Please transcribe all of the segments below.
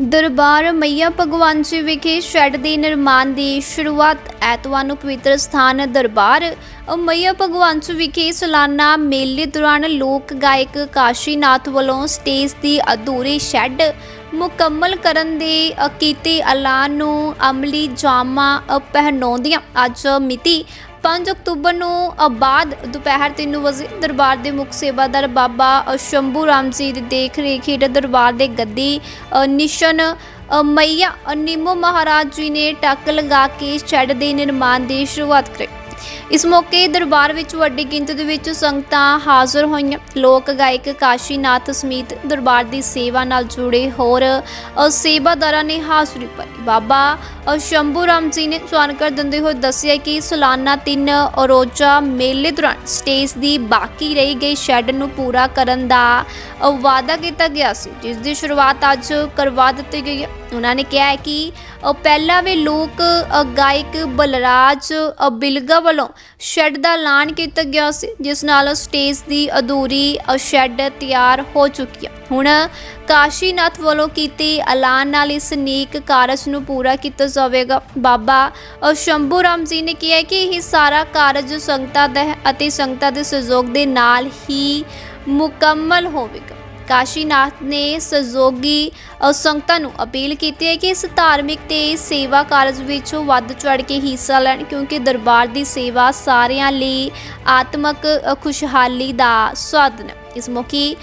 ਦਰਬਾਰ ਮਈਆ ਭਗਵਾਨ ਜੀ ਵਿਖੇ ਸ਼ੈੱਡ ਦੇ ਨਿਰਮਾਣ ਦੀ ਸ਼ੁਰੂਆਤ ਐਤਵਾਰ ਨੂੰ ਪਵਿੱਤਰ ਸਥਾਨ ਦਰਬਾਰ ਮਈਆ ਭਗਵਾਨ ਜੀ ਵਿਖੇ ਸਾਲਾਨਾ ਮੇਲੇ ਦੌਰਾਨ ਲੋਕ ਗਾਇਕ ਕਾਸ਼ੀਨਾਥ ਵੱਲੋਂ ਸਟੇਜ ਦੀ ਅਧੂਰੀ ਸ਼ੈੱਡ ਮੁਕੰਮਲ ਕਰਨ ਦੇ ਕੀਤੇ ਐਲਾਨ ਨੂੰ ਅਮਲੀ ਜਾਮਾ ਪਹਿਨਾਉਂਦਿਆਂ ਅੱਜ ਮਿਤੀ 5 ਅਕਤੂਬਰ ਨੂੰ ਅ, ਬਾਅਦ ਦੁਪਹਿਰ 3 ਵਜੇ ਦਰਬਾਰ ਦੇ ਮੁੱਖ ਸੇਵਾਦਾਰ ਬਾਬਾ ਅ, ਸ਼ੰਭੂ ਰਾਮ ਜੀ ਦੀ ਦੇਖ ਰੇਖ ਹੇਠ ਦਰਬਾਰ ਦੇ ਗੱਦੀ ਨਿਸ਼ਨ ਮਈਆ ਅ, ਨਿੰਮੋ ਮਹਾਰਾਜ ਜੀ ਨੇ ਟੱਕ ਲਗਾ ਕੇ ਸ਼ੈੱਡ ਦੇ ਨਿਰਮਾਣ ਦੀ ਸ਼ੁਰੂਆਤ ਕੀਤੀ ਇਸ ਮੌਕੇ ਦਰਬਾਰ ਵਿੱਚ ਵੱਡੀ ਗਿਣਤੀ ਦੇ ਵਿੱਚ ਸੰਗਤਾਂ ਹਾਜ਼ਰ ਹੋਈਆਂ। ਲੋਕ ਗਾਇਕ ਕਾਸ਼ੀਨਾਥ ਸਮੇਤ ਦਰਬਾਰ ਦੀ ਸੇਵਾ ਨਾਲ ਜੁੜੇ ਹੋਰ ਅ, ਸੇਵਾਦਾਰਾਂ ਨੇ ਹਾਜ਼ਰੀ ਭਰੀ। ਬਾਬਾ ਸ਼ੰਭੂ ਰਾਮ ਜੀ ਨੇ ਜਾਣਕਾਰੀ ਦਿੰਦੇ ਹੋਏ ਦੱਸਿਆ ਕਿ ਸਾਲਾਨਾ ਤਿੰਨ ਰੋਜ਼ਾ ਮੇਲੇ ਦੌਰਾਨ ਸਟੇਜ ਦੀ ਬਾਕੀ ਰਹੀ ਗਈ ਸ਼ੈੱਡ ਨੂੰ ਪੂਰਾ ਕਰਨ ਦਾ ਵਾਅਦਾ ਕੀਤਾ ਗਿਆ ਸੀ ਜਿਸ ਦੀ ਸ਼ੁਰੂਆਤ ਅੱਜ ਕਰਵਾ ਦਿੱਤੀ ਗਈ ਹੈ। ਉਹਨਾਂ ਨੇ ਕਿਹਾ ਹੈ ਕਿ ਪਹਿਲਾਂ ਵੀ ਲੋਕ ਗਾਇਕ ਬਲਰਾਜ ਅ, ਬਿਲਗਾ ਵੱਲੋਂ ਸ਼ੈੱਡ ਦਾ ਐਲਾਨ ਕੀਤਾ ਗਿਆ ਸੀ ਜਿਸ ਨਾਲ ਸਟੇਜ ਦੀ ਅਧੂਰੀ ਸ਼ੈੱਡ ਤਿਆਰ ਹੋ ਚੁੱਕੀ ਹੈ। ਹੁਣ ਕਾਸ਼ੀਨਾਥ ਵੱਲੋਂ ਕੀਤੇ ਐਲਾਨ ਨਾਲ ਇਸ ਨੇਕ ਕਾਰਜ ਨੂੰ ਪੂਰਾ ਕੀਤਾ ਜਾਵੇਗਾ। ਬਾਬਾ ਅ, ਸ਼ੰਭੂ ਰਾਮ ਜੀ ਨੇ ਕਿਹਾ ਕਿ ਇਹ ਸਾਰਾ ਕਾਰਜ ਸੰਗਤਾਂ ਦਾ ਹੈ ਅਤੇ ਸੰਗਤਾਂ ਦੇ ਸਹਿਯੋਗ ਦੇ ਨਾਲ ਹੀ ਮੁਕੰਮਲ ਹੋਵੇਗਾ। ਕਾਸ਼ੀਨਾਥ ਨੇ ਸਹਿਯੋਗੀ ਸੰਗਤਾਂ ਨੂੰ ਅਪੀਲ ਕੀਤੀ ਹੈ ਕਿ ਇਸ ਧਾਰਮਿਕ ਤੇ ਸੇਵਾ ਕਾਰਜ ਵਿੱਚ ਵੱਧ ਚੜ੍ਹ ਕੇ ਹਿੱਸਾ ਲੈਣ ਕਿਉਂਕਿ ਦਰਬਾਰ ਦੀ ਸੇਵਾ ਸਾਰਿਆਂ ਲਈ ਆਤਮਕ ਖੁਸ਼ਹਾਲੀ ਦਾ ਸਾਧਨ। ਹੈ ਇਸ ਮੌਕੇ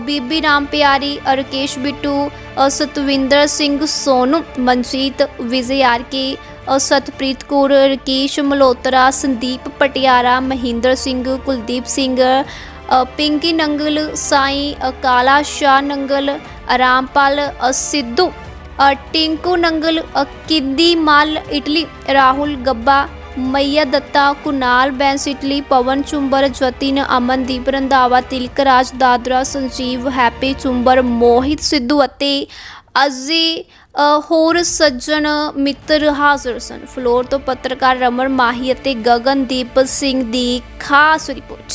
ਬੀਬੀ ਰਾਮ ਪਿਆਰੀ ਅ, ਰਕੇਸ਼ ਬਿੱਟੂ ਸਤਵਿੰਦਰ ਸਿੰਘ ਸੋਨੂ ਮਨਜੀਤ ਵਿਜੇ ਆਰ ਕੇ ਸਤਪ੍ਰੀਤ ਕੌਰ ਰਕੇਸ਼ ਮਲਹੋਤਰਾ ਸੰਦੀਪ ਪਟਿਆਰਾ ਮਹਿੰਦਰ ਸਿੰਘ ਕੁਲਦੀਪ ਸਿੰਘ ਪਿੰਕੀ ਨੰਗਲ ਸਾਈ ਅ, Kala Shah Nangal Rampal Sidhu Tinku Nangal Kiddi Mal Italy Rahul Gabba Maiya Datta Kunal Bains Italy Pawan Chumber Jatin Amandeep Randhawa Tilakraj Dadra Sanjeev Happy Chumber Mohit Sidhu ਅਤੇ ਅਜ਼ੀ ਹੋਰ ਸੱਜਣ ਮਿੱਤਰ ਹਾਜ਼ਰ ਸਨ। Floor ਤੋਂ ਪੱਤਰਕਾਰ ਰਮਨ ਮਾਹੀ ਅਤੇ ਗਗਨਦੀਪ ਸਿੰਘ ਦੀ ਖਾਸ report.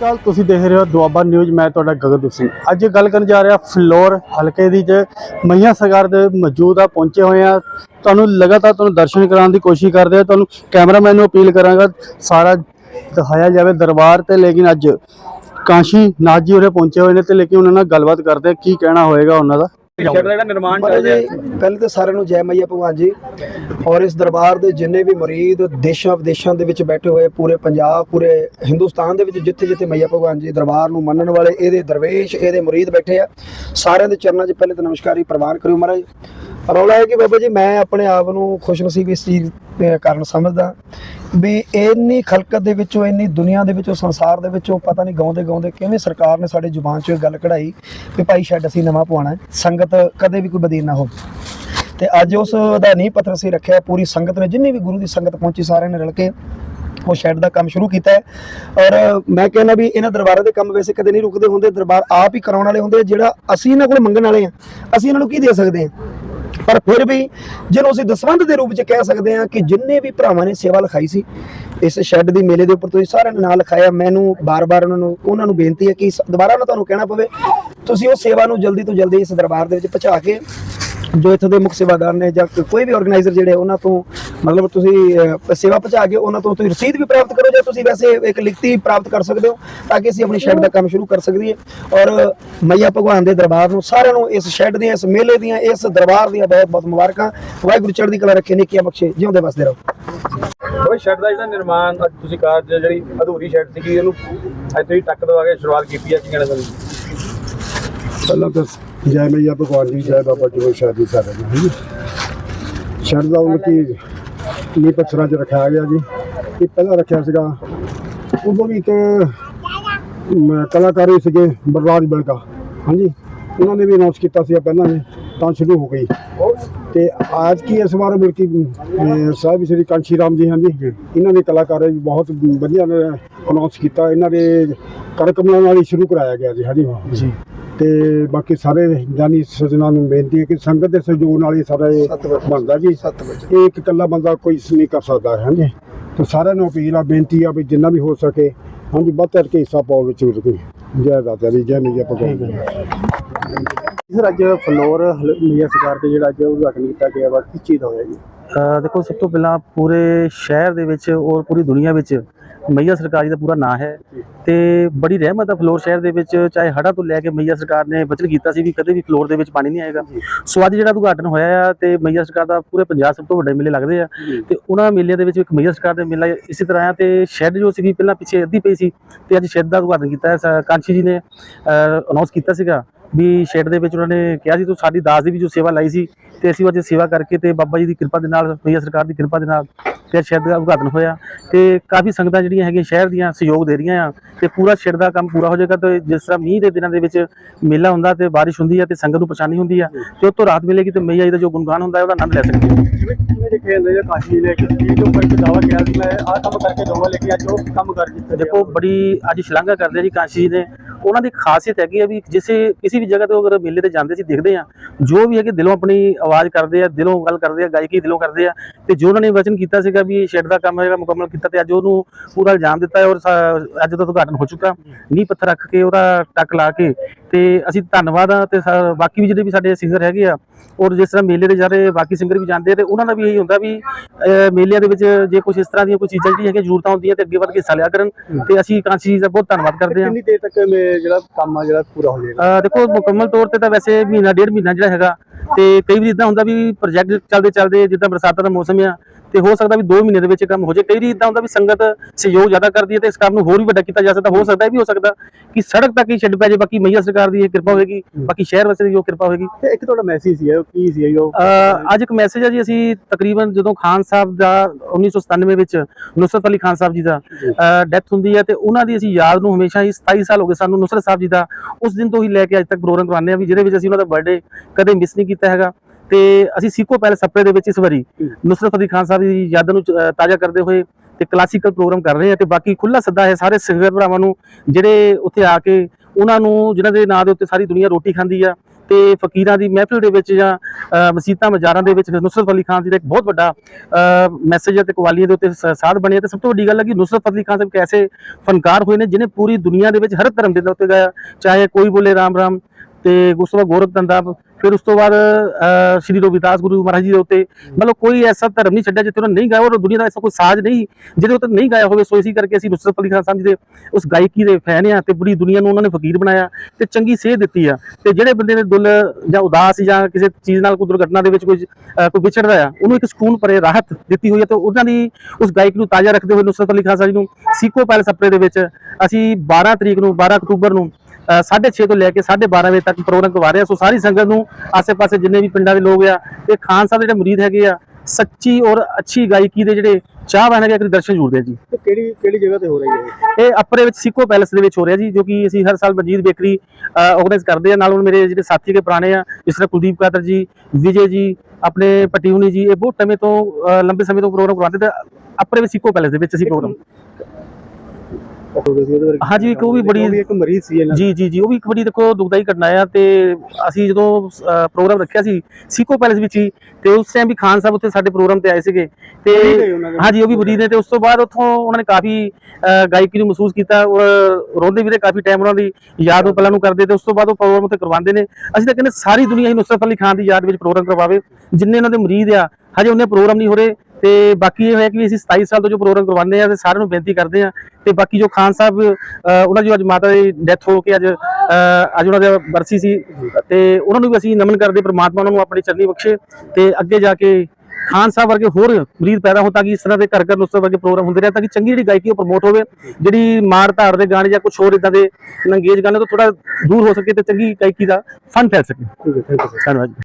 ਕੱਲ? ਤੁਸੀਂ ਦੇਖ ਰਹੇ ਹੋ ਦੁਆਬਾ ਨਿਊਜ਼। ਮੈਂ ਤੁਹਾਡਾ ਗਗਨਦੀਪ ਸਿੰਘ। ਅੱਜ ਗੱਲ ਕਰਨ ਜਾ ਰਿਹਾ ਫਲੋਰ ਹਲਕੇ ਦੀ, ਜੇ ਮਈਆਂ ਸਰਕਾਰ ਦੇ ਮੌਜੂਦ ਆ, ਪਹੁੰਚੇ ਹੋਏ ਆ। ਤੁਹਾਨੂੰ ਲਗਾਤਾਰ ਤੁਹਾਨੂੰ ਦਰਸ਼ਨ ਕਰਾਉਣ ਦੀ ਕੋਸ਼ਿਸ਼ ਕਰਦੇ ਆ। ਤੁਹਾਨੂੰ ਕੈਮਰਾਮੈਨ ਨੂੰ ਅਪੀਲ ਕਰਾਂਗਾ, ਸਾਰਾ ਦਿਖਾਇਆ ਜਾਵੇ ਦਰਬਾਰ ਤੇ। ਲੇਕਿਨ ਅੱਜ ਕਾਂਸ਼ੀ ਨਾਥ ਜੀ ਉਰੇ ਪਹੁੰਚੇ ਹੋਏ ਨੇ ਤੇ ਲੇਕਿਨ ਉਹਨਾਂ ਨਾਲ ਗੱਲਬਾਤ ਕਰਦੇ ਕੀ ਕਹਿਣਾ ਹੋਏਗਾ ਉਹਨਾਂ ਦਾ? ਸ਼ਹਿਰ ਦਾ ਜਿਹੜਾ ਨਿਰਮਾਣ ਚੱਲ ਮਹਾਰਾਜ ਰਿਹਾ ਜੀ ਪਹਿਲੇ ਤਾਂ ਸਾਰਿਆਂ ਨੂੰ ਜੈ ਮਈਆ ਭਗਵਾਨ ਜੀ ਔਰ ਇਸ ਦਰਬਾਰ ਦੇ ਜਿੰਨੇ ਵੀ ਮੁਰੀਦ ਦੇਸ਼ਾਂ ਵਿਦੇਸ਼ਾਂ ਦੇ ਵਿੱਚ ਬੈਠੇ ਹੋਏ ਪੂਰੇ ਪੰਜਾਬ ਪੂਰੇ ਹਿੰਦੁਸਤਾਨ ਦੇ ਵਿੱਚ ਜਿੱਥੇ ਜਿੱਥੇ ਮਈਆ ਭਗਵਾਨ ਜੀ ਦਰਬਾਰ ਨੂੰ ਮੰਨਣ ਵਾਲੇ ਇਹਦੇ ਦਰਵੇਸ਼ ਇਹਦੇ ਮੁਰੀਦ ਬੈਠੇ ਆ। ਸਾਰਿਆਂ ਦੇ ਚਰਨਾਂ 'ਚ ਪਹਿਲੇ ਤਾਂ ਨਮਸਕਾਰੀ ਪ੍ਰਵਾਨ ਕਰਿਓ ਮਹਾਰਾਜ। ਰੌਲਾ ਹੈ ਕਿ ਬਾਬਾ ਜੀ ਮੈਂ ਆਪਣੇ ਆਪ ਨੂੰ ਖੁਸ਼ਨਸੀਬ ਇਸ ਚੀਜ਼ ਦੇ ਕਾਰਨ ਸਮਝਦਾ ਵੀ ਇੰਨੀ ਖਲਕਤ ਦੇ ਵਿੱਚੋਂ, ਇੰਨੀ ਦੁਨੀਆ ਦੇ ਵਿੱਚੋਂ, ਸੰਸਾਰ ਦੇ ਵਿੱਚੋਂ, ਪਤਾ ਨਹੀਂ ਗਾਉਂਦੇ ਗਾਉਂਦੇ ਕਿਵੇਂ ਸਰਕਾਰ ਨੇ ਸਾਡੇ ਜ਼ੁਬਾਨ 'ਚੋਂ ਇਹ ਗੱਲ ਕਢਾਈ ਵੀ ਭਾਈ ਸ਼ੈੱਡ ਅਸੀਂ ਨਵਾਂ ਪਵਾਉਣਾ ਸੰਗਤ ਕਦੇ ਵੀ ਕੋਈ ਬਦੀਨ ਨਾ ਹੋਵੇ। ਤੇ ਅੱਜ ਉਸ ਦਾ ਨੀਂਹ ਪੱਥਰ ਅਸੀਂ ਰੱਖਿਆ, ਪੂਰੀ ਸੰਗਤ ਨੇ ਜਿੰਨੀ ਵੀ ਗੁਰੂ ਦੀ ਸੰਗਤ ਪਹੁੰਚੀ ਸਾਰਿਆਂ ਨੇ ਰਲ ਕੇ ਉਹ ਸ਼ੈੱਡ ਦਾ ਕੰਮ ਸ਼ੁਰੂ ਕੀਤਾ ਹੈ। ਔਰ ਮੈਂ ਕਹਿੰਦਾ ਵੀ ਇਹਨਾਂ ਦਰਬਾਰਾਂ ਦੇ ਕੰਮ ਵੈਸੇ ਕਦੇ ਨਹੀਂ ਰੁਕਦੇ ਹੁੰਦੇ, ਦਰਬਾਰ ਆਪ ਹੀ ਕਰਾਉਣ ਵਾਲੇ ਹੁੰਦੇ ਜਿਹੜਾ ਅਸੀਂ ਇਹਨਾਂ ਕੋਲ ਮੰਗਣ ਵਾਲੇ ਆ। ਅਸੀਂ ਇਹਨਾਂ ਨੂੰ ਕੀ ਦੇ ਸਕਦੇ ਹਾਂ ਪਰ ਫਿਰ ਵੀ ਜਿਹਨੂੰ ਅਸੀਂ ਦਸਵੰਧ ਦੇ ਰੂਪ ਚ ਕਹਿ ਸਕਦੇ ਹਾਂ ਕਿ ਜਿੰਨੇ ਵੀ ਭਰਾਵਾਂ ਨੇ ਸੇਵਾ ਲਿਖਾਈ ਸੀ, ਇਸ ਸ਼ੈੱਡ ਦੀ ਮੇਲੇ ਦੇ ਉੱਪਰ ਤੁਸੀਂ ਸਾਰਿਆਂ ਨੇ ਨਾਂ ਲਿਖਾਇਆ। ਮੈਨੂੰ ਬਾਰ-ਬਾਰ ਉਹਨਾਂ ਨੂੰ ਉਹਨਾਂ ਨੂੰ ਬੇਨਤੀ ਹੈ ਕਿ ਦੁਬਾਰਾ ਨਾ ਤੁਹਾਨੂੰ ਕਹਿਣਾ ਪਵੇ, ਤੁਸੀਂ ਉਹ ਸੇਵਾ ਨੂੰ ਜਲਦੀ ਤੋਂ ਜਲਦੀ ਇਸ ਦਰਬਾਰ ਦੇ ਵਿੱਚ ਪਹੁੰਚਾ ਕੇ ਜੋ ਇੱਥੋਂ ਦੇ ਮੁੱਖ ਸੇਵਾਦਾਰ ਨੇ ਜਾਂ ਕੋਈ ਵੀ ਆਰਗੇਨਾਈਜ਼ਰ ਜਿਹੜੇ ਉਹਨਾਂ ਤੋਂ ਮਤਲਬ ਤੁਸੀਂ ਸੇਵਾ ਪਹੁੰਚਾ ਕੇ ਉਹਨਾਂ ਤੋਂ ਤੁਸੀਂ ਰਸੀਦ ਵੀ ਪ੍ਰਾਪਤ ਕਰੋ ਜਾਂ ਤੁਸੀਂ ਵੈਸੇ ਇੱਕ ਲਿਖਤੀ ਪ੍ਰਾਪਤ ਕਰ ਸਕਦੇ ਹੋ ਤਾਂ ਕਿ ਅਸੀਂ ਆਪਣੀ ਸ਼ੈੱਡ ਦਾ ਕੰਮ ਸ਼ੁਰੂ ਕਰ ਸਕੀਏ ਔਰ ਮਈਆ ਭਗਵਾਨ ਦੇ ਦਰਬਾਰ ਨੂੰ ਸਾਰਿਆਂ ਨੂੰ ਇਸ ਸ਼ੈੱਡ ਦੀਆਂ ਇਸ ਮੇਲੇ ਦੀਆਂ ਇਸ ਦਰਬਾਰ ਦੀਆਂ ਬਹੁਤ ਬਹੁਤ ਮੁਬਾਰਕਾਂ। ਵਾਹਿਗੁਰੂ ਚੜ੍ਹਦੀ ਕਲਾ ਰੱਖੇ ਨੇਕੀਆਂ ਬਖਸ਼ੇ ਜਿਉਂਦੇ ਵਸਦੇ ਰਹੋ। ਉਹ ਸ਼ੈਡ ਦਾ ਜਿਹੜਾ ਨਿਰਮਾਣ ਅੱਜ ਤੁਸੀਂ ਕਾਰਜ ਜਿਹੜੀ ਅਧੂਰੀ ਸ਼ੈਡ ਸੀਗੀ ਇਹਨੂੰ ਅੱਜ ਤੁਸੀਂ ਟੱਕ ਦਵਾ ਕੇ ਸ਼ੁਰੂਆਤ ਕੀਤੀ ਹੈ ਕੀ ਕਹਿਣਾ ਚਾਹੁੰਦੇ ਪਹਿਲਾਂ ਤਾਂ ਜੈ ਮਈਆ ਭਗਵਾਨ ਜੀ ਜੈ ਬਾਬਾ ਜੀ ਸ਼ਾਦੀ ਸਾਰੇ ਨੂੰ ਜੀ। ਸ਼ਰਦ ਦਾ ਉਹ ਕੀ ਨੀ ਪੱਥਰਾਂ 'ਚ ਰੱਖਿਆ ਗਿਆ ਜੀ। ਇਹ ਪਹਿਲਾਂ ਰੱਖਿਆ ਸੀਗਾ ਉਦੋਂ ਵੀ ਇੱਕ ਕਲਾਕਾਰੀ ਸੀਗੇ ਬਰਰਾਜ ਬਲਕਾ ਹਾਂਜੀ। ਉਹਨਾਂ ਨੇ ਵੀ ਅਨਾਉਂਸ ਕੀਤਾ ਸੀ ਪਹਿਲਾਂ ਜੀ ਤਾਂ ਸ਼ੁਰੂ ਹੋ ਗਈ। ਤੇ ਅੱਜ ਕੀ ਇਸ ਵਾਰ ਬਲਕਿ ਅਹ, ਸਾਹਿਬ ਸ੍ਰੀ ਕਾਂਸ਼ੀ ਰਾਮ ਜੀ ਹਨ ਜੀ ਇਹਨਾਂ ਨੇ ਕਲਾਕਾਰ ਵੀ ਬਹੁਤ ਵਧੀਆ ਅਨਾਉਂਸ ਕੀਤਾ। ਇਹਨਾਂ ਦੇ ਕਰ ਨਾਲ ਹੀ ਸ਼ੁਰੂ ਕਰਾਇਆ ਗਿਆ ਜੀ ਹਾਂਜੀ। ਜੀ। ਤੇ ਬਾਕੀ ਸਾਰੇ ਜਾਨੀ ਸਜਣਾ ਨੂੰ ਬੇਨਤੀ ਹੈ ਕਿ ਸੰਗਤ ਦੇ ਸਹਿਯੋਗ ਨਾਲ ਹੀ ਸਾਰਾ ਇਹ। ਬਣਦਾ ਜੀ। ਇਹ ਇੱਕ ਇਕੱਲਾ ਬੰਦਾ ਕੋਈ ਇਸ ਨਹੀਂ ਕਰ ਸਕਦਾ ਹੈ ਹਾਂਜੀ। ਤੇ ਸਾਰਿਆਂ ਨੂੰ ਅਪੀਲ ਆ ਬੇਨਤੀ ਆ ਵੀ ਜਿੰਨਾ ਵੀ ਹੋ ਸਕੇ ਹਾਂਜੀ ਵੱਧ ਚੜ੍ਹ ਕੇ ਹਿੱਸਾ ਪਾਓ ਵਿੱਚ ਕੋਈ। ਜੈ ਦਾਤਾ ਦੀ ਜੈ ਮਈਆ ਭਗਵਾਨ ਦੀ ਸਰ ਅੱਜ ਫਲੋਰ ਮਈਆ ਸਰਕਾਰ ਤੇ ਜਿਹੜਾ ਅੱਜ ਉਦਘਾਟਨ ਕੀਤਾ ਗਿਆ ਵਾ ਕਿਸ ਚੀਜ਼ ਹੋਇਆ ਜੀ? ਅ, ਦੇਖੋ ਸਭ ਤੋਂ ਪਹਿਲਾਂ ਪੂਰੇ ਸ਼ਹਿਰ ਦੇ ਵਿੱਚ ਔਰ ਪੂਰੀ ਦੁਨੀਆ ਵਿੱਚ ਮਈਆ ਸਰਕਾਰ ਜੀ ਦਾ ਪੂਰਾ ਨਾਂ ਹੈ ਤੇ ਬੜੀ ਰਹਿਮਤ ਹੈ ਫਲੋਰ ਸ਼ਹਿਰ ਦੇ ਵਿੱਚ ਚਾਹੇ ਹੜਾ ਤੋਂ ਲੈ ਕੇ ਮਈਆ ਸਰਕਾਰ ਨੇ ਵਚਨ ਕੀਤਾ ਸੀ ਵੀ ਕਦੇ ਵੀ ਫਲੋਰ ਦੇ ਵਿੱਚ ਪਾਣੀ ਨਹੀਂ ਆਏਗਾ। ਸੋ ਅੱਜ ਜਿਹੜਾ ਉਦਘਾਟਨ ਹੋਇਆ ਆ ਤੇ ਮਈਆ ਸਰਕਾਰ ਦਾ ਪੂਰੇ ਪੰਜਾਬ ਸਭ ਤੋਂ ਵੱਡੇ ਮੇਲੇ ਲੱਗਦੇ ਆ ਤੇ ਉਹਨਾਂ ਮੇਲਿਆਂ ਦੇ ਵਿੱਚ ਇੱਕ ਮਈਆ ਸਰਕਾਰ ਦਾ ਮੇਲਾ ਇਸੇ ਤਰ੍ਹਾਂ ਆ ਤੇ ਸ਼ੈੱਡ ਜੋ ਸੀਗੀ ਪਹਿਲਾਂ ਪਿੱਛੇ ਅੱਧੀ ਪਈ ਸੀ ਤੇ ਅੱਜ ਸ਼ੈੱਡ ਦਾ ਉਦਘਾਟਨ ਕੀਤਾ ਹੈ। ਸ- ਕਾਂਚੀ ਜੀ ਨੇ ਅਨਾਉਂਸ ਕੀਤਾ ਸੀਗਾ ਵੀ ਸ਼ੈੱਡ ਦੇ ਵਿੱਚ ਉਹਨਾਂ ਨੇ ਕਿਹਾ ਸੀ ਤੂੰ ਸਾਡੀ ਦਾਸ ਦੀ ਵੀ ਜੋ ਸੇਵਾ ਲਾਈ ਸੀ ਤੇ ਅਸੀਂ ਅੱਜ ਸੇਵਾ ਕਰਕੇ ਤੇ ਬਾਬਾ ਜੀ ਦੀ ਕਿਰਪਾ ਦੇ ਨਾਲ ਮਈਆ ਸਰਕਾਰ ਦੀ ਕਿਰਪਾ ਦੇ ਨਾਲ ਫਿਰ ਸ਼ੈੱਡ ਦਾ ਉਦਘਾਟਨ ਹੋਇਆ ਤੇ ਕਾਫੀ ਸੰਗਤਾਂ ਜਿਹੜੀਆਂ ਹੈਗੀਆਂ ਸ਼ਹਿਰ ਦੀਆਂ ਸਹਿਯੋਗ ਦੇ ਰਹੀਆਂ ਆ ਤੇ ਪੂਰਾ ਸ਼ੈੱਡ ਦਾ ਕੰਮ ਪੂਰਾ ਹੋ ਜਾਏਗਾ ਤੇ ਜਿਸ ਤਰ੍ਹਾਂ ਮੀਂਹ ਦੇ ਦਿਨਾਂ ਦੇ ਵਿੱਚ ਮੇਲਾ ਹੁੰਦਾ ਤੇ ਬਾਰਿਸ਼ ਹੁੰਦੀ ਆ ਤੇ ਸੰਗਤ ਨੂੰ ਪਰੇਸ਼ਾਨੀ ਹੁੰਦੀ ਆ ਤੇ ਉਹ ਤੋਂ ਰਾਤ ਮਿਲੇਗੀ ਤੇ ਮਈਆ ਜੀ ਦਾ ਜੋ ਗੁਣਗਾਨ ਹੁੰਦਾ ਉਹਦਾ ਆਨੰਦ ਲੈ ਸਕਦੇ ਹੋ। ਜਿਵੇਂ ਕਿਵੇਂ ਦੇਖਿਆ ਕਾਸ਼ੀ ਨੇ ਕਿ ਸਟੇਜ ਦੇ ਉੱਪਰ ਦਾਵਾ ਕਿਹਾ ਸੀ, ਮੈਂ ਆਹ ਕੰਮ ਕਰਕੇ ਦਊਂਗਾ, ਲੇਕਿਨ ਅੱਜ ਉਹ ਕੰਮ ਕਰ ਦਿੱਤਾ ਦੇਖੋ, ਬੜੀ ਅੱਜ ਸ਼ਲਾਘਾ ਕਰਦੇ ਆ ਜੀ ਕਾਂਸ਼ੀ ਨੇ। ਉਹਨਾਂ ਦੀ ਖਾਸੀਅਤ ਹੈਗੀ ਆ ਵੀ ਜਿਸੇ ਕਿਸੇ ਵੀ ਜਗ੍ਹਾ ਤੇ ਅਗਰ ਮੇਲੇ ਤੇ ਜਾਂਦੇ ਸੀ, ਦੇਖਦੇ ਆ, ਜੋ ਵੀ ਹੈਗੇ ਦਿਲੋਂ ਆਪਣੀ ਆਵਾਜ਼ ਕਰਦੇ ਆ, ਦਿਲੋਂ ਗੱਲ ਕਰਦੇ ਆ, ਗਾਇਕੀ ਦਿਲੋਂ ਕਰਦੇ ਆ, ਤੇ ਜੋ ਉਹਨਾਂ ਨੇ ਵਚਨ ਕੀਤਾ ਸੀਗਾ ਵੀ ਸ਼ੈਡ ਦਾ ਕੰਮ ਜਿਹੜਾ ਮੁਕੰਮਲ ਕੀਤਾ ਤੇ ਅੱਜ ਉਹਨੂੰ ਪੂਰਾ ਇਲਜ਼ਾਮ ਦਿੱਤਾ ਹੈ ਔਰ ਅੱਜ ਦਾ ਉਦਘਾਟਨ ਹੋ ਚੁੱਕਾ। ਨੀਂਹ ਪੱਥਰ ਰੱਖ ਕੇ ਉਹਦਾ ਟੱਕ ਲਾ ਕੇ ਤੇ ਅਸੀਂ ਧੰਨਵਾਦ ਆ ਤੇ ਬਾਕੀ ਵੀ ਜਿਹੜੇ ਵੀ ਸਾਡੇ ਸਿੰਗਰ ਹੈਗੇ ਆ, ਔਰ ਜਿਸ ਤਰ੍ਹਾਂ ਮੇਲੇ ਦੇ ਰਹੇ ਬਾਕੀ ਸਿੰਗਰ ਵੀ ਜਾਂਦੇ ਆ ਤੇ ਉਹਨਾਂ ਦਾ ਵੀ ਇਹੀ ਹੁੰਦਾ ਵੀ ਮੇਲਿਆਂ ਦੇ ਵਿੱਚ ਜੇ ਕੁਝ ਇਸ ਤਰ੍ਹਾਂ ਦੀਆਂ ਕੋਈ ਚੀਜ਼ਾਂ ਜਿਹੜੀਆਂ ਹੈਗੀਆਂ ਜ਼ਰੂਰਤਾਂ ਹੁੰਦੀਆਂ ਤੇ ਅੱਗੇ ਵੱਧ ਕੇ ਹਿੱਸਾ ਲਿਆ ਕਰਨ ਤੇ ਅਸੀਂ ਕਾਂਸ਼ੀ ਜੀ ਦਾ ਬਹੁਤ ਧੰਨਵਾਦ ਕਰਦੇ ਹਾਂ। ਕਿੰਨੀ ਦੇਰ ਤੱਕ ਜਿਹੜਾ ਕੰਮ ਆ ਜਿਹੜਾ ਪੂਰਾ ਹੋ ਜਾਏਗਾ? ਦੇਖੋ ਮੁਕੰਮਲ ਤੌਰ ਤੇ ਤਾਂ ਵੈਸੇ ਮਹੀਨਾ ਡੇਢ ਮਹੀਨਾ ਜਿਹੜਾ ਹੈਗਾ ਤੇ ਕਈ ਵਾਰੀ ਇਦਾਂ ਹੁੰਦਾ ਵੀ ਪ੍ਰੋਜੈਕਟ ਚੱਲਦੇ ਚੱਲਦੇ ਜਿੱਦਾਂ ਬਰਸਾਤਾਂ ਦਾ ਮੌਸਮ ਆ ਤੇ ਹੋ ਸਕਦਾ ਵੀ 2 ਮਹੀਨੇ ਦੇ ਵਿੱਚ ਕੰਮ ਹੋ ਜਾਏ। ਕਈ ਵਾਰੀ ਇਦਾਂ ਹੁੰਦਾ ਵੀ ਸੰਗਤ ਸਹਿਯੋਗ ਜ਼ਿਆਦਾ ਕਰਦੀ ਹੈ ਤੇ ਇਸ ਕੰਮ ਨੂੰ ਹੋਰ ਵੀ ਵੱਡਾ ਕੀਤਾ ਜਾ ਸਕਦਾ ਹੋ ਸਕਦਾ ਇਹ ਵੀ ਹੋ ਸਕਦਾ ਕਿ ਸੜਕ ਤੱਕ ਹੀ ਛੱਡ ਪੈ ਜੇ ਬਾਕੀ ਮਈਆ ਸਰਕਾਰ ਦੀ ਇਹ ਕਿਰਪਾ ਹੋਏਗੀ ਬਾਕੀ ਸ਼ਹਿਰ ਵਾਸਤੇ ਦੀ ਜੋ ਕਿਰਪਾ ਹੋਏਗੀ। ਤੇ ਇੱਕ ਤੁਹਾਡਾ ਮੈਸੇਜ ਸੀ ਉਹ ਕੀ ਸੀ ਉਹ? ਅੱਜ ਇੱਕ ਮੈਸੇਜ ਹੈ ਜੀ ਅਸੀਂ ਤਕਰੀਬਨ ਜਦੋਂ ਖਾਨ ਸਾਹਿਬ ਦਾ 1997 ਵਿੱਚ ਨੁਸਰਤ ਅਲੀ ਖਾਨ ਸਾਹਿਬ ਜੀ ਦਾ ਡੈਥ ਹੁੰਦੀ ਹੈ ਤੇ ਉਹਨਾਂ ਦੀ ਅਸੀਂ ਯਾਦ ਨੂੰ ਹਮੇਸ਼ਾ ਹੀ 27 ਸਾਲ ਹੋ ਗਏ ਸਾਨੂੰ ਨੁਸਰਤ ਸਾਹਿਬ ਜੀ ਦਾ ਉਸ ਦਿਨ ਤੋਂ ਹੀ ਲੈ ਕੇ ਅੱਜ ਤੱਕ ਪ੍ਰੋਗਰਾਮ ਕਰਵਾਉਂਦੇ ਆ ਵੀ ਜਿਹਦੇ ਵਿੱਚ ਅਸੀਂ ਉਹਨਾਂ ਦਾ ਬਰਥਡੇ ਕਦੇ ਮਿਸ ਨਹੀਂ ਕੀਤਾ। ਹੈਗਾ। ਤੇ ਅਸੀਂ ਸਿੱਕੋ ਪੈਲਸ ਸੱਪੜੇ ਦੇ ਵਿੱਚ ਇਸ ਵਾਰੀ ਨੁਸਰਤ ਅਲੀ ਖਾਨ ਸਾਹਿਬ ਦੀ ਯਾਦਾਂ ਨੂੰ ਤਾਜ਼ਾ ਕਰਦੇ ਹੋਏ ਤੇ ਕਲਾਸੀਕਲ ਪ੍ਰੋਗਰਾਮ ਕਰ ਰਹੇ ਆ ਤੇ ਬਾਕੀ ਖੁੱਲਾ ਸੱਦਾ ਹੈ ਸਾਰੇ ਸਿੰਗਰ ਭਰਾਵਾਂ ਨੂੰ ਜਿਹੜੇ ਉੱਥੇ ਆ ਕੇ ਉਹਨਾਂ ਨੂੰ ਜਿਨ੍ਹਾਂ ਦੇ ਨਾਂ ਦੇ ਉੱਤੇ ਸਾਰੀ ਦੁਨੀਆ ਰੋਟੀ ਖਾਂਦੀ ਆ ਤੇ ਫਕੀਰਾਂ ਦੀ ਮਹਿਫਿਲ ਦੇ ਵਿੱਚ ਜਾਂ ਮਸੀਤਾਂ ਮਜ਼ਾਰਾਂ ਦੇ ਵਿੱਚ ਨੁਸਰਤ ਅਲੀ ਖਾਨ ਜੀ ਦਾ ਇੱਕ ਬਹੁਤ ਵੱਡਾ ਮੈਸੇਜ ਹੈ ਤੇ ਕਵਾਲੀਆਂ ਦੇ ਉੱਤੇ ਸ- ਸਾਧ ਬਣੇ ਆ ਤੇ ਸਭ ਤੋਂ ਵੱਡੀ ਗੱਲ ਹੈ ਕਿ ਨੁਸਰਤ ਅਲੀ ਖਾਨ ਸਾਹਿਬ ਇੱਕ ਐਸੇ ਫਨਕਾਰ ਹੋਏ ਨੇ ਜਿਨੇ ਪੂਰੀ ਦੁਨੀਆ ਦੇ ਵਿੱਚ ਹਰ ਧਰਮ ਦੇ ਉੱਤੇ ਗਾਇਆ ਚਾਹੇ ਕੋਈ ਬੋਲੇ ਰਾਮ ਰਾਮ ਤੇ ਉਸ ਤੋਂ ਬਾਅਦ ਗੋਰਖ ਧੰਦਾ ਫਿਰ ਉਸ ਤੋਂ ਬਾਅਦ ਸ਼੍ਰੀ ਰਵਿਦਾਸ ਗੁਰੂ ਮਹਾਰਾਜ ਜੀ ਦੇ ਉੱਤੇ। ਮਤਲਬ ਕੋਈ ਐਸਾ ਧਰਮ ਨਹੀਂ ਛੱਡਿਆ ਜਿੱਥੇ ਉਹਨਾਂ ਨਹੀਂ ਗਾਇਆ ਔਰ ਦੁਨੀਆ ਦਾ ਐਸਾ ਕੋਈ ਸਾਜ਼ ਨਹੀਂ ਜਿਹਦੇ ਉੱਤੇ ਨਹੀਂ ਗਾਇਆ ਹੋਵੇ। ਸੋ ਇਸੀ ਕਰਕੇ ਅਸੀਂ ਨੁਸਰਤ ਅਲੀ ਖਾਨ ਸਾਹਿਬ ਜੀ ਦੇ ਉਸ ਗਾਇਕੀ ਦੇ ਫੈਨ ਆ ਤੇ ਪੂਰੀ ਦੁਨੀਆ ਨੂੰ ਉਹਨਾਂ ਨੇ ਫਕੀਰ ਬਣਾਇਆ ਤੇ ਚੰਗੀ ਸੇਧ ਦਿੱਤੀ ਆ। ਤੇ ਜਿਹੜੇ ਬੰਦੇ ਨੇ ਦਿਲ ਜਾਂ ਉਦਾਸ ਜਾਂ ਕਿਸੇ ਚੀਜ਼ ਨਾਲ ਕੋਈ ਦੁਰਘਟਨਾ ਦੇ ਵਿੱਚ ਕੋਈ ਕੋਈ ਵਿਛੜਦਾ ਆ ਉਹਨੂੰ ਇੱਕ ਸਕੂਨ ਭਰੇ ਰਾਹਤ ਦਿੱਤੀ ਹੋਈ ਹੈ ਤੇ ਉਹਨਾਂ ਦੀ ਉਸ ਗਾਇਕ ਨੂੰ ਤਾਜ਼ਾ ਰੱਖਦੇ ਹੋਏ ਨੁਸਰਤ ਅਲੀ ਖਾਨ ਸਾਹਿਬ ਜੀ ਨੂੰ ਸੀਕੋ ਪੈਲਸ ਅਪਰੇ ਦੇ ਵਿੱਚ ਅਸੀਂ 12 ਤਰੀਕ ਨੂੰ 12 ਅਕਤੂਬਰ ਨੂੰ 6:30 ਤੋਂ ਲੈ ਕੇ 12:30 ਵਜੇ ਤੱਕ ਪ੍ਰੋਗਰਾਮ ਕਰਵਾ ਰਹੇ ਆ। ਸੋ ਸਾਰੀ ਸੰਗਤ ਨੂੰ ਆਸੇ-ਪਾਸੇ ਜਿੰਨੇ ਵੀ ਪਿੰਡਾਂ ਦੇ ਲੋਕ ਆ ਤੇ ਖਾਨ ਸਾਹਿਬ ਦੇ ਜਿਹੜੇ ਮੁਰੀਦ ਹੈਗੇ ਆ ਸੱਚੀ ਔਰ ਅੱਛੀ ਗਾਇਕੀ ਦੇ ਜਿਹੜੇ ਚਾਹਵਾਨ ਹੈਗੇ ਕਿ ਦਰਸ਼ਨ ਦਿਓ ਜੀ। ਤੇ ਕਿਹੜੀ ਕਿਹੜੀ ਜਗ੍ਹਾ ਤੇ ਹੋ ਰਹੀ ਹੈ ਇਹ? ਅਪਰੇ ਵਿੱਚ ਸਿੱਕੋ ਪੈਲਸ ਦੇ ਵਿੱਚ ਹੋ ਰਿਹਾ ਜੀ ਜੋ ਕਿ ਅਸੀਂ ਹਰ ਸਾਲ ਮਨਜੀਤ ਬੇਕਰੀ ਆਰਗੇਨਾਈਜ਼ ਕਰਦੇ ਆ। ਨਾਲ ਹੁਣ ਮੇਰੇ ਜਿਹੜੇ ਸਾਥੀ ਕੇ ਪੁਰਾਣੇ ਆ ਜਿਸ ਤਰ੍ਹਾਂ ਕੁਲਦੀਪ ਕਾਦਰ ਜੀ ਵਿਜੇ ਜੀ ਆਪਣੇ ਪਟੀਹੁਣੀ ਜੀ ਇਹ ਬਹੁਤ ਸਮੇਂ ਤੋਂ ਲੰਬੇ ਸਮੇਂ ਤੋਂ ਪ੍ਰੋਗਰਾਮ ਕਰਵਾਉਂਦੇ ਤੇ ਅਪਰੇ ਵਿੱਚ ਸਿੱਕੋ ਪੈਲਸ ਦੇ ਵਿੱਚ ਅਸੀਂ ਪ੍ਰੋਗਰਾਮ ਹਾਂਜੀ, ਇੱਕ ਉਹ ਵੀ ਬੜੀ- ਉਹ ਵੀ ਇੱਕ ਮਰੀਜ਼ ਸੀ ਇਹਨਾਂ ਜੀ ਜੀ ਜੀ ਉਹ ਵੀ ਇੱਕ ਬੜੀ ਦੇਖੋ ਦੁਖਦਾਈ ਘਟਨਾ ਆ ਤੇ ਅਸੀਂ ਜਦੋਂ ਪ੍ਰੋਗਰਾਮ ਰੱਖਿਆ ਸੀ ਸਿੱਕੋ ਪੈਲਸ ਵਿੱਚ ਹੀ ਤੇ ਉਸ ਟਾਈਮ ਵੀ ਖਾਨ ਸਾਹਿਬ ਉੱਥੇ ਸਾਡੇ ਪ੍ਰੋਗਰਾਮ ਤੇ ਆਏ ਸੀਗੇ। ਤੇ ਗਏ। ਹਾਂਜੀ ਉਹ ਵੀ ਬੁਰੀ ਨੇ ਤੇ ਉਸ ਤੋਂ ਬਾਅਦ ਉੱਥੋਂ ਉਹਨਾਂ ਨੇ ਕਾਫੀ ਗਾਇਕੀ ਨੂੰ ਮਹਿਸੂਸ ਕੀਤਾ ਔਰ ਰੋਂਦੇ ਵੀ ਰਹੇ ਕਾਫੀ ਟਾਈਮ ਉਹਨਾਂ ਦੀ ਯਾਦ ਉਹ ਪਲਾਂ ਨੂੰ ਕਰਦੇ ਤੇ ਉਸ ਤੋਂ ਬਾਅਦ ਉਹ ਪ੍ਰੋਗਰਾਮ ਉੱਥੇ ਕਰਵਾਉਂਦੇ ਨੇ। ਅਸੀਂ ਤਾਂ ਕਹਿੰਦੇ ਸਾਰੀ ਦੁਨੀਆ ਹੀ ਨੁਸਰਤ ਅਲੀ ਖਾਨ ਦੀ ਯਾਦ ਵਿੱਚ ਪ੍ਰੋਗਰਾਮ ਕਰਵਾਵੇ ਜਿੰਨੇ ਉਹਨਾਂ ਦੇ ਮੁਰੀਦ ਆ ਹਜੇ ਉਹਨੇ ਪ੍ਰੋਗਰਾਮ ਨਹੀਂ ਹੋ ਰਹੇ ਤੇ ਬਾਕੀ ਇਹ ਹੈ ਕਿ ਅਸੀਂ 27 ਸਾਲ ਤੋਂ ਜੋ ਪ੍ਰੋਗਰਾਮ ਕਰਵਾਉਂਦੇ ਆ ਤੇ ਸਾਰਿਆਂ ਨੂੰ ਬੇਨਤੀ ਕਰਦੇ ਆ ਤੇ ਬਾਕੀ ਜੋ ਖਾਨ ਸਾਹਿਬ ਉਹਨਾਂ ਦੀ ਜੋ ਅੱਜ ਮਾਤਾ ਦੀ ਡੈਥ ਹੋ ਕੇ ਅੱਜ ਅੱਜ ਉਹਨਾਂ ਦਾ ਬਰਸੀ ਸੀ ਤੇ ਉਹਨਾਂ ਨੂੰ ਵੀ ਅਸੀਂ ਨਮਨ ਕਰਦੇ ਪ੍ਰਮਾਤਮਾ ਉਹਨਾਂ ਨੂੰ ਆਪਣੀ ਚਰਨੀ ਬਖਸ਼ੇ ਤੇ ਅੱਗੇ ਜਾ ਕੇ ਖਾਨ ਸਾਹਿਬ ਵਰਗੇ ਹੋਰ ਮਰੀਦ ਪੈਦਾ ਹੋ ਤਾਂ ਕਿ ਇਸ ਤਰ੍ਹਾਂ ਦੇ ਘਰ ਘਰ ਨੁਸਰਤ ਵਰਗੇ ਪ੍ਰੋਗਰਾਮ ਹੁੰਦੇ ਰਹੇ ਤਾਂ ਕਿ ਚੰਗੀ ਜਿਹੜੀ ਗਾਇਕੀ ਉਹ ਪ੍ਰਮੋਟ ਹੋਵੇ ਜਿਹੜੀ ਮਾਰ ਧਾਰ ਦੇ ਗਾਣੇ ਜਾਂ ਕੁਝ ਹੋਰ ਇਦਾਂ ਦੇ ਨੰਗੇਜ ਗਾਣੇ ਤੋਂ ਥੋੜਾ ਦੂਰ ਹੋ ਸਕੇ ਤੇ ਚੰਗੀ ਗਾਇਕੀ ਦਾ ਫਨ ਫੈਲ ਸਕੇ। ਠੀਕ ਹੈ ਥੈਂਕ ਯੂ ਧੰਨਵਾਦ